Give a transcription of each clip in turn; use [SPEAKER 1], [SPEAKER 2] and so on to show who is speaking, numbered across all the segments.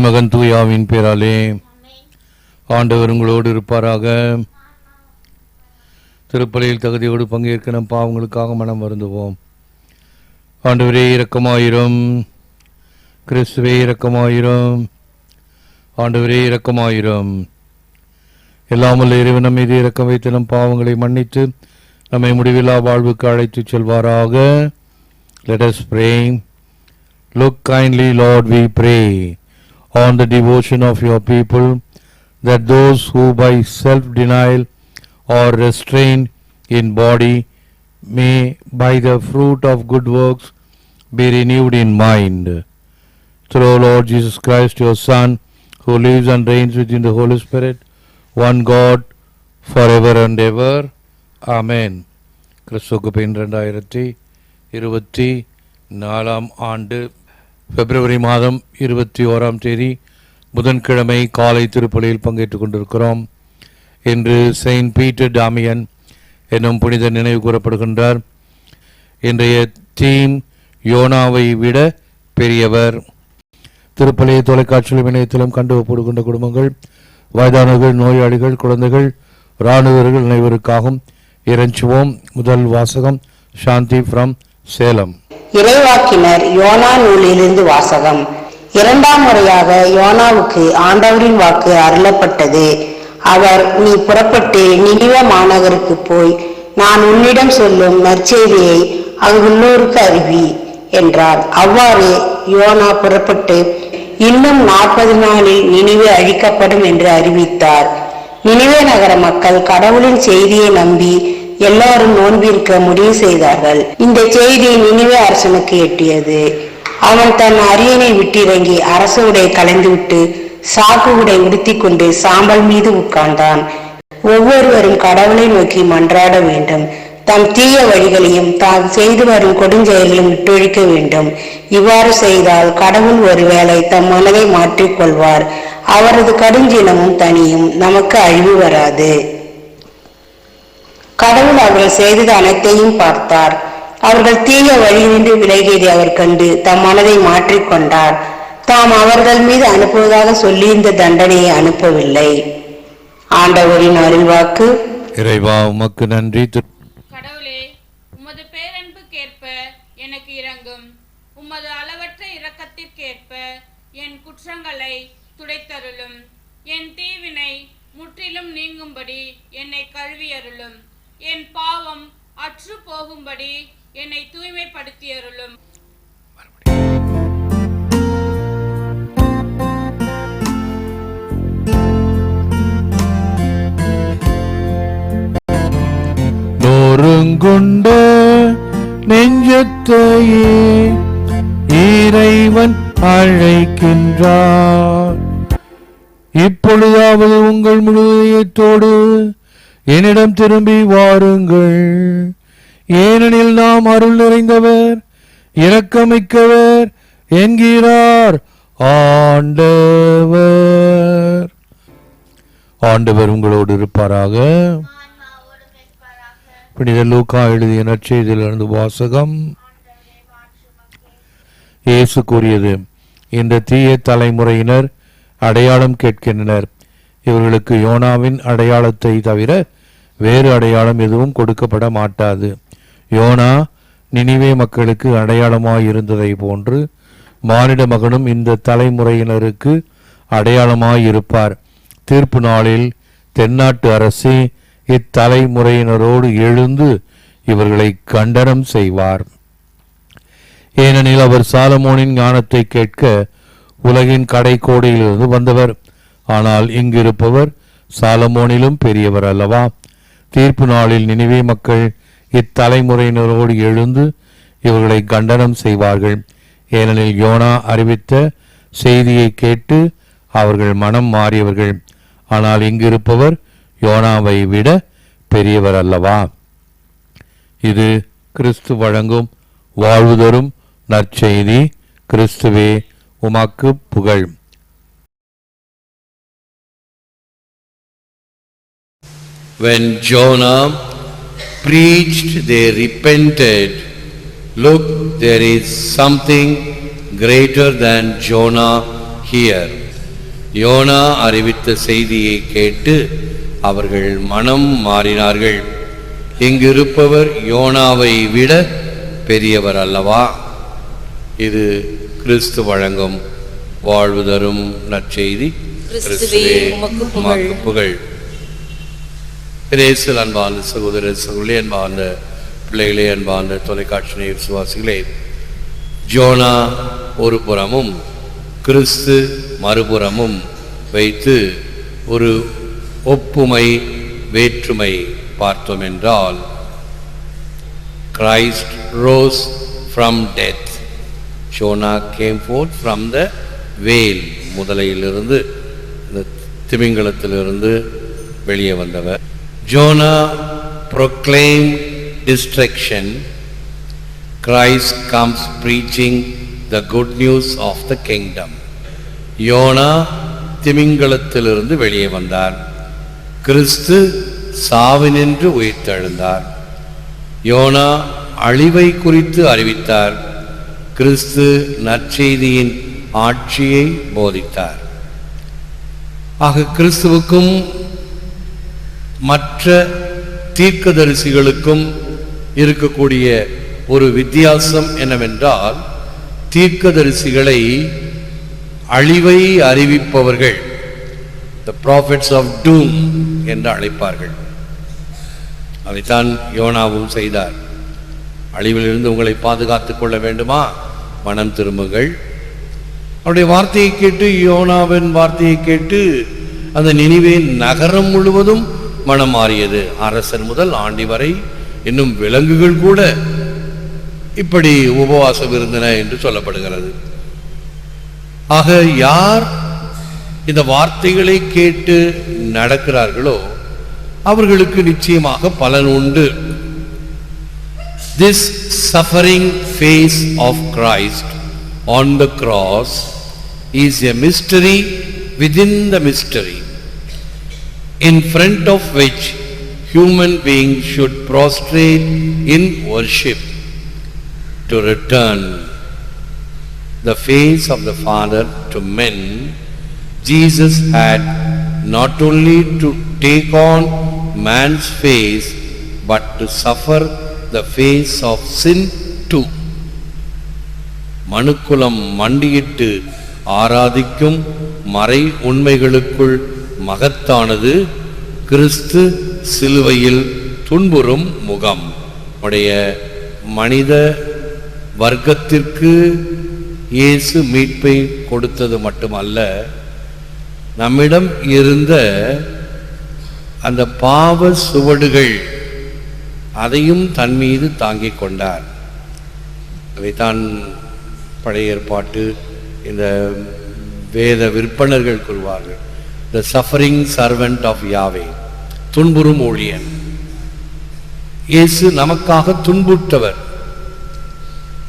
[SPEAKER 1] மகன் தூயாவின் பேராலே ஆண்டவர் உங்களோடு இருப்பாராக. திருப்பலையில் தகுதியோடு பங்கேற்க நம் பாவங்களுக்காக மனம் வருந்துவோம். ஆண்டவரே இரக்கமாயிரும். கிறிஸ்துவே இரக்கமாயிரும். ஆண்டவரே இரக்கமாயிரும். எல்லாமல்ல இறைவன் நம் மீது இறக்கம் வைத்து நம் பாவங்களை மன்னித்து நம்மை முடிவில்லா வாழ்வுக்கு அழைத்து செல்வாராக. Let us pray. Look kindly lord we pray. on the devotion of your people, that those who by self denial or restraint in body may, by the fruit of good works, be renewed in mind. Through Lord Jesus Christ, your Son, who lives and reigns within the Holy Spirit, one God, forever and ever. Amen. ക്രിസ്തു കുപിൻ രണ്ടായിരത്തി ഇരുപത്തി Nalam Ande. பிப்ரவரி மாதம் இருபத்தி ஓராம் தேதி புதன்கிழமை காலை திருப்பலியில் பங்கேற்றுக் கொண்டிருக்கிறோம். இன்று செயின்ட் பீட்டர் டாமியன் என்னும் புனித நினைவு கூறப்படுகின்றார். இன்றைய தீம் யோனாவை விட பெரியவர். திருப்பலியை தொலைக்காட்சியிலும் இணையத்திலும் கண்டுகப்படுகின்ற குடும்பங்கள் வயதானவர்கள் நோயாளிகள் குழந்தைகள் இராணுவர்கள் அனைவருக்காகவும் இறைஞ்சுவோம் முதல் வாசகம் சாந்தி ஃப்ரம் சேலம்.
[SPEAKER 2] இறைவாக்கினர் யோனா நூலிலிருந்து வாசகம். இரண்டாம் முறையாக யோனாவுக்கு ஆண்டவரின் வாக்கு அருளப்பட்டது. அவர் நீ புறப்பட்டு நினிவ மாநகருக்கு போய் நான் உன்னிடம் சொல்லும் நற்செய்தியை அங்குள்ளோருக்கு அறிவி என்றார். அவ்வாறு யோனா புறப்பட்டு இன்னும் நாற்பது நாளில் நினைவு அழிக்கப்படும் என்று அறிவித்தார். நினைவே நகர மக்கள் கடவுளின் செய்தியை நம்பி எல்லாரும் நோன்பிருக்க முடிவு செய்தார்கள். இந்த செய்தி நினைவே அரசனுக்கு எட்டியது. அவன் தன் அரியணை விட்டிறங்கி அரச உடை கலைந்துவிட்டு சாக்கு உடை உடுத்தி கொண்டு சாம்பல் மீது உட்கார்ந்தான். ஒவ்வொருவரும் கடவுளை நோக்கி மன்றாட வேண்டும். தம் தீய வழிகளையும் தாம் செய்து வரும் கொடுஞ்செயல்களும் விட்டொழிக்க வேண்டும். இவ்வாறு செய்தால் கடவுள் ஒருவேளை தம் மனதை மாற்றிக்கொள்வார் அவரது கடுஞ்சினமும் தனியும் நமக்கு அழிவு வராது. கடவுள் அவர்கள் செய்தது அனைத்தையும் பார்த்தார். அவர்கள் தீய வழியினின்று விலகியதை அவர் கண்டு தம் மனதை மாற்றிக்கொண்டார். தாம் அவர்கள் மீது அனுப்புவதாக சொல்லியிருந்த தண்டனையை அனுப்பவில்லை. ஆண்டவரின் அருள்வாக்கு.
[SPEAKER 1] இறைவா உமக்கு நன்றி.
[SPEAKER 3] கடவுளே உமது பேரன்புக்கேற்ப எனக்கு இரங்கும். உமது அளவற்ற இரக்கத்திற்கேற்ப என் குற்றங்களை துடைத்தருளும். என் தீவினை முற்றிலும் நீங்கும்படி என்னை கழுவியருளும். என் பாவம் அற்று போகும்படி என்னை தூய்மைப்படுத்தியருளும்.
[SPEAKER 1] நொறுங்குண்ட நெஞ்சத்தையே இறைவன் அழைக்கின்றார். இப்பொழுதாவது உங்கள் முழுமையத்தோடு என்னிடம் திரும்பி வாருங்கள். ஏனெனில் நாம் அருள் நிறைந்தவர் இரக்கமிக்கவர் என்கிறார் ஆண்டவர். ஆண்டவர் உங்களோடு இருப்பாராக. புனித லூக்கா எழுதிய நற்செய்தியிலிருந்து வாசகம். இயேசு கூறியது இந்த தீய தலைமுறையினர் அடையாளம் கேட்கின்றனர். இவர்களுக்கு யோனாவின் அடையாளத்தை தவிர வேறு அடையாளம் எதுவும் கொடுக்கப்பட மாட்டாது. யோனா நினிவே மக்களுக்கு அடையாளமாக இருந்ததை போன்று மானிட மகனும் இந்த தலைமுறையினருக்கு அடையாளமாக இருப்பார் தீர்ப்பு நாளில் தென்னாட்டு அரசே இத்தலைமுறையினரோடு எழுந்து இவர்களை கண்டனம் செய்வார். ஏனெனில் அவர் சாலமோனின் ஞானத்தை கேட்க உலகின் கடைக்கோடியிலிருந்து வந்தவர். ஆனால் இங்கிருப்பவர் சாலமோனிலும் பெரியவர் அல்லவா? தீர்ப்பு நாளில் நினைவே மக்கள் இத்தலைமுறையினரோடு எழுந்து இவர்களை கண்டனம் செய்வார்கள். ஏனெனில் யோனா அறிவித்த செய்தியை கேட்டு அவர்கள் மனம் மாறியவர்கள். ஆனால் இங்கிருப்பவர் யோனாவை விட பெரியவர் அல்லவா? இது கிறிஸ்து வழங்கும் வாழ்வு தரும் நற்செய்தி. கிறிஸ்துவே உமாக்கு புகழ்.
[SPEAKER 4] When Jonah preached, they repented. Look, there is something greater than Jonah here Jonah அறிவித்த செய்தியை கேட்டு அவர்கள் மனம் மாறினார்கள். இங்கிருப்பவர் யோனாவை விட பெரியவர் அல்லவா? இது கிறிஸ்து வழங்கும் வாழ்வு தரும் நற்செய்தி
[SPEAKER 5] புகழ்.
[SPEAKER 4] பிரேசில் அன்பார்ந்த சகோதர சகோதரி அன்பார்ந்த பிள்ளைகளே அன்பான தொலைக்காட்சி விசுவாசிகளே ஜோனா ஒரு புறமும் கிறிஸ்து மறுபுறமும் வைத்து ஒரு ஒப்புமை வேற்றுமை பார்த்தோம் என்றால் Christ rose from death Jonah came forth from the whale முதலையிலிருந்து இந்த திமிங்கலத்திலிருந்து வெளியே வந்தவர். Jonah proclaimed destruction. Christ comes preaching the good news of the kingdom. YONO திமிங்கலத்திலிருந்து வெளியே வந்தார். கிறிஸ்து சாவினின்று உயிர்த்தெழுந்தார். யோனா அழிவை குறித்து அறிவித்தார். கிறிஸ்து நற்செய்தியின் ஆட்சியை போதித்தார். ஆக கிறிஸ்துவுக்கும் மற்ற தீர்க்கதரிசிகளுக்கும் இருக்கக்கூடிய ஒரு வித்தியாசம் என்னவென்றால் தீர்க்கதரிசிகளை அழிவை அறிவிப்பவர்கள் த ப்ராஃபிட்ஸ் ஆஃப் டூம் என்று அழைப்பார்கள். அதைத்தான் யோனாவும் செய்தார். அழிவிலிருந்து உங்களை பாதுகாத்துக் கொள்ள வேண்டுமா? மனம் திரும்புங்கள். அவருடைய வார்த்தையை கேட்டு யோனாவின் வார்த்தையை கேட்டு அந்த நினைவே நகரம் முழுவதும் மனம் மாறியது அரசன் முதல் ஆண்டி வரை இன்னும் விலங்குகள் கூட இப்படி உபவாசம் இருந்தன என்று சொல்லப்படுகிறது. ஆக யார் இந்த வார்த்தைகளை கேட்டு நடக்கிறார்களோ அவர்களுக்கு நிச்சயமாக பலன் உண்டு. This suffering face of Christ on the cross is a mystery within the mystery in front of which human beings should prostrate in worship to return the face of the Father to men. Jesus had not only to take on man's face, but to suffer the face of sin too. மனுக்குலம் மண்டியிட்டு ஆராதிக்கும் மறை உண்மைகளுக்குள் மகத்தானது கிறிஸ்து சிலுவையில் துன்புறும் முகம். உடைய மனித வர்க்கத்திற்கு இயேசு மீட்பை கொடுத்தது மட்டுமல்ல நம்மிடம் இருந்த அந்த பாவ சுவடுகள் அதையும் தன் மீது தாங்கிக் கொண்டார். அதைத்தான் பழைய ஏற்பாட்டு இந்த வேத விற்பனர்கள் கூறுவார்கள். The suffering servant of Yahweh துன்புறும் ஊழியன். இயேசு நமக்காக துன்புற்றவர்.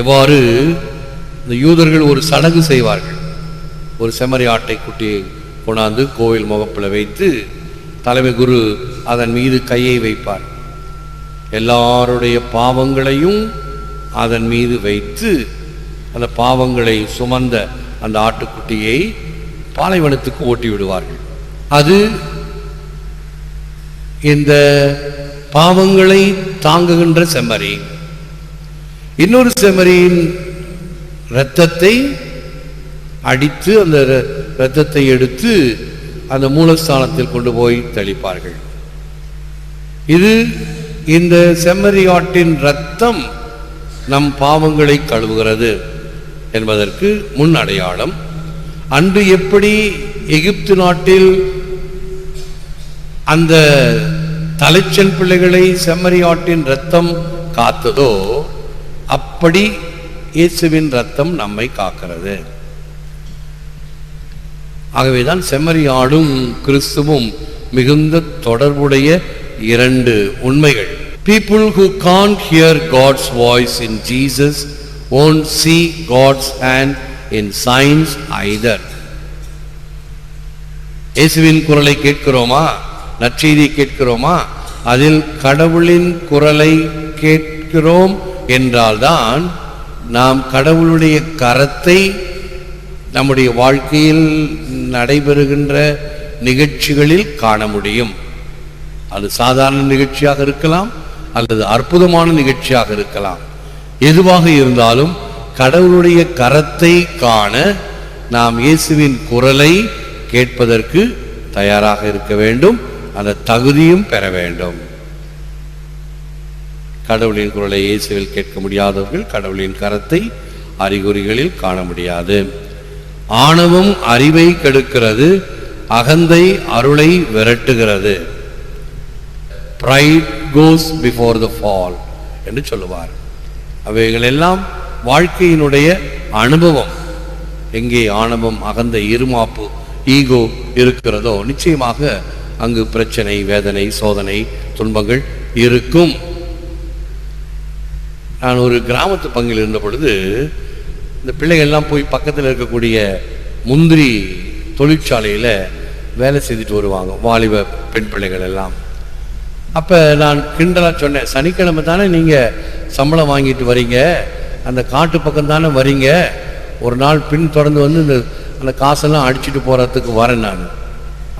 [SPEAKER 4] எவ்வாறு? இந்த யூதர்கள் ஒரு சடங்கு செய்வார்கள். ஒரு செம்மறி ஆட்டை குட்டியை கொண்டாந்து கோவில் முகப்பில் வைத்து தலைமை குரு அதன் மீது கையை வைப்பார். எல்லாருடைய பாவங்களையும் அதன் மீது வைத்து அந்த பாவங்களை சுமந்த அந்த ஆட்டுக்குட்டியை பாலைவனத்துக்கு ஓட்டி விடுவார்கள். அது இந்த பாவங்களை தாங்குகின்ற செம்மறி. இன்னொரு செம்மறியின் இரத்தத்தை அடித்து அந்த இரத்தத்தை எடுத்து அந்த மூலஸ்தானத்தில் கொண்டு போய் தெளிப்பார்கள். இது இந்த செம்மறியாட்டின் ரத்தம் நம் பாவங்களை கழுவுகிறது என்பதற்கு முன் அடையாளம். அன்று எப்படி எகிப்து நாட்டில் அந்த தலைச்சன் பிள்ளைகளை செம்மறியாட்டின் ரத்தம் காத்ததோ அப்படி இயேசுவின் ரத்தம் நம்மை காக்கிறது. ஆகவேதான் செம்மறியாடும் கிறிஸ்துவும் மிகுந்த தொடர்புடைய இரண்டு உண்மைகள். People who can hear God's voice in Jesus own see God's hand in science either இயேசுவின் குரலை கேட்கிறோமா? நற்செய்தி கேட்கிறோமா? அதில் கடவுளின் குரலை கேட்கிறோம் என்றால்தான் நாம் கடவுளுடைய கரத்தை நம்முடைய வாழ்க்கையில் நடைபெறுகின்ற நிகழ்ச்சிகளில் காண முடியும். அது சாதாரண நிகழ்ச்சியாக இருக்கலாம் அல்லது அற்புதமான நிகழ்ச்சியாக இருக்கலாம். எதுவாக இருந்தாலும் கடவுளுடைய கரத்தை காண நாம் இயேசுவின் குரலை கேட்பதற்கு தயாராக இருக்க வேண்டும். அந்த தகுதியும் பெற வேண்டும். கடவுளின் குரலை இயேசுவில் கேட்க முடியாதவர்கள் கடவுளின் கரத்தை அறிகுறிகளில் காண முடியாது. ஆணவம் அறிவை கெடுக்கிறது அகந்தை அருளை விரட்டுகிறது. Pride goes before the fall என்று சொல்லுவார். அவைகள் எல்லாம் வாழ்க்கையினுடைய அனுபவம். எங்கே ஆணவம் அகந்த இருமாப்பு ஈகோ இருக்கிறதோ நிச்சயமாக அங்கு பிரச்சனை வேதனை சோதனை துன்பங்கள் இருக்கும். நான் ஒரு கிராமத்து பங்கில் இருந்த பொழுது இந்த பிள்ளைகள்லாம் போய் பக்கத்தில் இருக்கக்கூடிய முந்திரி தொழிற்சாலையில் வேலை செய்துட்டு வருவாங்க வாலிப பெண் பிள்ளைகள் எல்லாம். அப்போ நான் கிண்டலாக சொன்னேன் சனிக்கிழமை தானே நீங்கள் சம்பளம் வாங்கிட்டு வரீங்க? அந்த காட்டு பக்கம் தானே வரீங்க? ஒரு நாள் பின் தொடர்ந்து வந்து இந்த அந்த காசெல்லாம் அடிச்சுட்டு போகிறதுக்கு வரேன் நான்.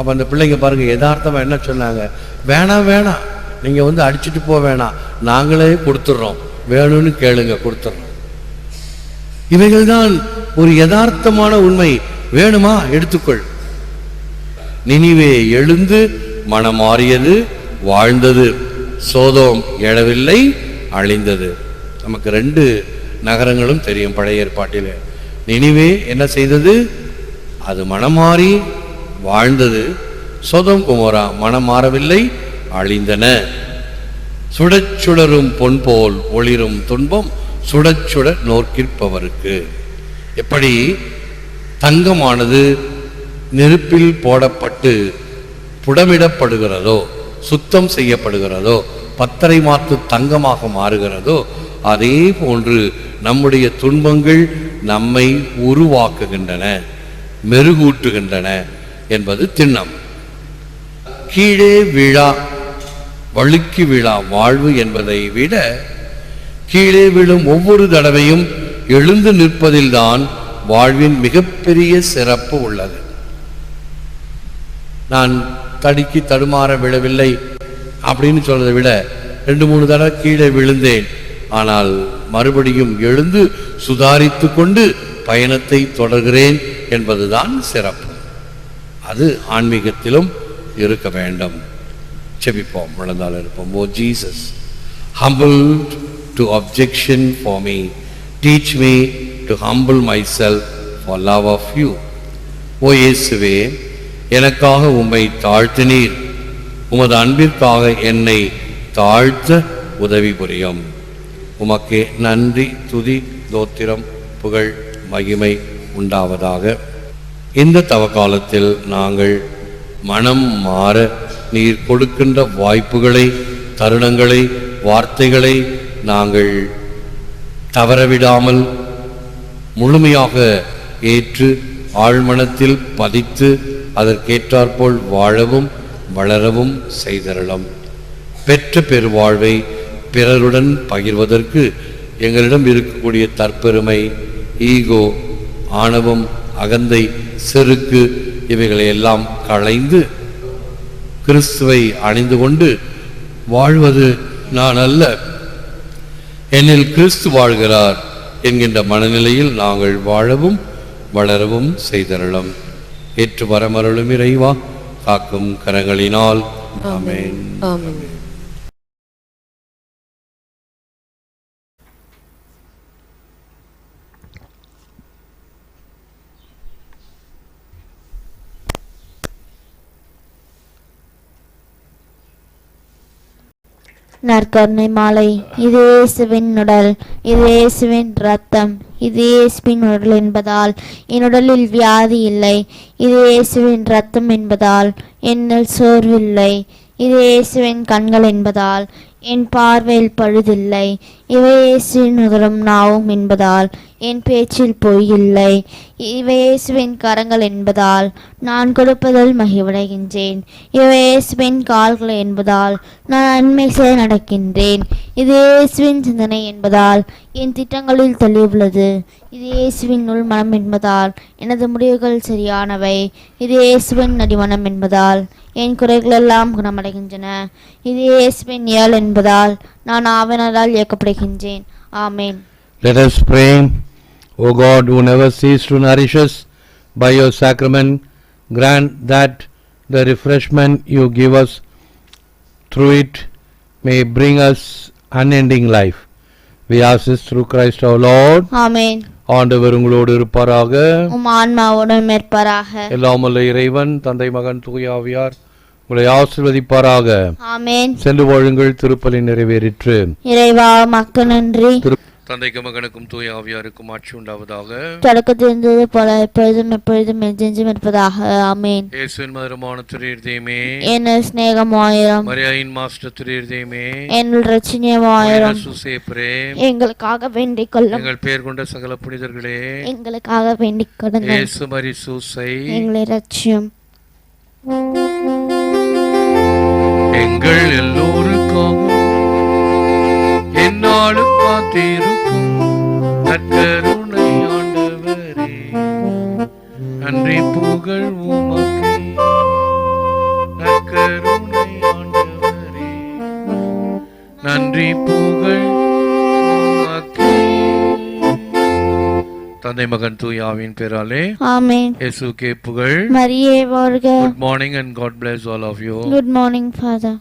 [SPEAKER 4] அப்போ அந்த பிள்ளைங்க பாருங்கள் யதார்த்தமாக என்ன சொன்னாங்க? வேணாம் வேணாம். நீங்கள் வந்து அடிச்சுட்டு போக வேணாம். நாங்களே கொடுத்துட்றோம் வேணும்னு கேளுங்க கொடுத்துட்றோம் இவைகள்தான் ஒரு யதார்த்தமான உண்மை. வேணுமா? எடுத்துக்கொள். நினிவே எழுந்து மனம் மாறியது வாழ்ந்தது. சோதோம் எழவில்லை அழிந்தது. நமக்கு ரெண்டு நகரங்களும் தெரியும் பழைய ஏற்பாட்டில். நினிவே என்ன செய்தது? அது மனமாறி மாறி வாழ்ந்தது சொதம் குமரா மனம் மாறவில்லை அழிந்தன சுடச்சுடரும் பொன் போல் ஒளிரும் துன்பம் சுடச்சுட நோக்கிற்பவருக்கு. எப்படி? தங்கமானது நெருப்பில் போடப்பட்டு புடமிடப்படுகிறதோ சுத்தம் செய்யப்படுகிறதோ பத்தரை மாத்து தங்கமாக மாறுகிறதோ அதே போன்று நம்முடைய துன்பங்கள் நம்மை உருவாக்குகின்றன மெருகூட்டுகின்றன. என்பது திண்ணம். கீழே விழா வழுக்கி விழா வாழ்வு என்பதை விட கீழே விழும் ஒவ்வொரு தடவையும் எழுந்து நிற்பதில்தான் வாழ்வின் மிகப்பெரிய சிறப்பு உள்ளது. நான் தடுக்கி தடுமாற விழவில்லை அப்படின்னு சொல்றதை விட ரெண்டு மூணு தடவை கீழே விழுந்தேன். ஆனால் மறுபடியும் எழுந்து சுதாரித்து கொண்டு பயணத்தை தொடர்கிறேன் என்பதுதான் சிறப்பு. அது ஆன்மீகத்திலும் இருக்க வேண்டும். செபிப்போம் விழுந்தால் இருப்போம். O Jesus humble to abjection for me teach me to humble myself for love of you O இயேசுவே எனக்காக உம்மை தாழ்த்தினீர். உமது அன்பிற்காக என்னை தாழ்த்த உதவி புரியும். உமக்கு நன்றி துதி தோத்திரம் புகழ் மகிமை உண்டாவதாக இந்த தவக்காலத்தில் நாங்கள் மனம் மாற நீர் கொடுக்கின்ற வாய்ப்புகளை தருணங்களை வார்த்தைகளை நாங்கள் தவறவிடாமல் முழுமையாக ஏற்று ஆழ்மனத்தில் பதித்து அதற்கேற்றாற்போல் வாழவும் வளரவும் செய்தரலாம். பெற்ற பெருவாழ்வை பிறருடன் பகிர்வதற்கு எங்களிடம் இருக்கக்கூடிய தற்பெருமை ஈகோ ஆணவம் அகந்தை செருக்கு இவைகளை எல்லாம் களைந்து கிறிஸ்துவை அணிந்து கொண்டு வாழ்வது நான் அல்ல. என்னில் கிறிஸ்து வாழ்கிறார் என்கின்ற மனநிலையில் நாங்கள் வாழவும் வளரவும் செய்தரலாம் ஏற்று வரமருளும் இறைவா காக்கும் கரங்களினால். ஆமென்.
[SPEAKER 5] ஆமென்.
[SPEAKER 6] நற்கருணை மாலை. இது இயேசுவின் உடல். இது இயேசுவின் ரத்தம் இது இயேசுவின் உடல் என்பதால் என் உடலில் வியாதி இல்லை. இது இயேசுவின் ரத்தம் என்பதால் என்னில் சோர்வில்லை இது இயேசுவின் கண்கள் என்பதால் என் பார்வையில் பழுதில்லை. இவை இயேசுவின் உதரம் நாவும் என்பதால் என் பேச்சில் பொய் இல்லை. இவை இயேசுவின் கரங்கள் என்பதால் நான் கொடுப்பதில் மகிழ்வடைகின்றேன். இவை இயேசுவின் கால்கள் என்பதால் நான் நன்மை செய்ய நடக்கின்றேன். இது இயேசுவின் சிந்தனை என்பதால் என் திட்டங்களில் தெளிவுள்ளது. இது இயேசுவின் உள் மனம் என்பதால் எனது முடிவுகள் சரியானவை. இது இயேசுவின் நடிமனம் என்பதால் என் குறைகளெல்லாம் குணமடைகின்றன. இது இயேசுவின் இயல் என்பதால் நான் ஆவணரால் இயக்கப்படுகின்றேன் ஆமேன்
[SPEAKER 1] Let us pray. O God, who never cease to nourish us by your sacrament, grant that the refreshment you give us through it may bring us unending life. We ask this through Christ our Lord.
[SPEAKER 6] ஆமேன்
[SPEAKER 1] ஆண்டவர் உங்களோடு இருப்பாராக
[SPEAKER 6] உம் ஆன்மாவுடன் மேற்பாராக
[SPEAKER 1] எல்லாம் வல்ல இறைவன் தந்தை மகன் தூயாவியார் உங்களை ஆசிர்வதிப்பாராக.
[SPEAKER 6] ஆமேன்.
[SPEAKER 1] சென்று வாழுங்கள் திருப்பலி நிறைவேறிற்று.
[SPEAKER 6] இறைவா மக்க நன்றி.
[SPEAKER 1] திரு- தந்தைக்கு மகனுக்கும் தூய ஆவியாருக்கும் ஆட்சி உண்டாவதாக.
[SPEAKER 6] தொடக்கத்தில் இருந்தது போல எப்பொழுதும் எப்பொழுதும் என்றென்றும் இருப்பதாக. ஆமேன்.
[SPEAKER 1] இயேசுவின் மதுரமான திரு
[SPEAKER 6] என் சிநேகமாயிரம்.
[SPEAKER 1] மரியாயின் மாஸ்டர் திரு
[SPEAKER 6] என் ரட்சணியமாயிரம்
[SPEAKER 1] சுசேப்பரே.
[SPEAKER 6] எங்களுக்காக வேண்டிக் கொள்ளும்.
[SPEAKER 1] எங்கள் பேர் கொண்ட சகல புனிதர்களே.
[SPEAKER 6] எங்களுக்காக வேண்டிக் கொள்ளுங்கள்
[SPEAKER 1] இயேசு மரி சூசை
[SPEAKER 6] எங்களை ரட்சியும்
[SPEAKER 1] எங்கள் எல்லோருக்கும். என்னாலும் காத்திருக்கும். மகன் தூயாவின் பேராலே.
[SPEAKER 6] ஆமேன்.
[SPEAKER 1] இயேசுக்கே புகழ்.
[SPEAKER 6] மரியே வாழ்க.
[SPEAKER 1] Good morning and God bless all of you.
[SPEAKER 6] Good morning father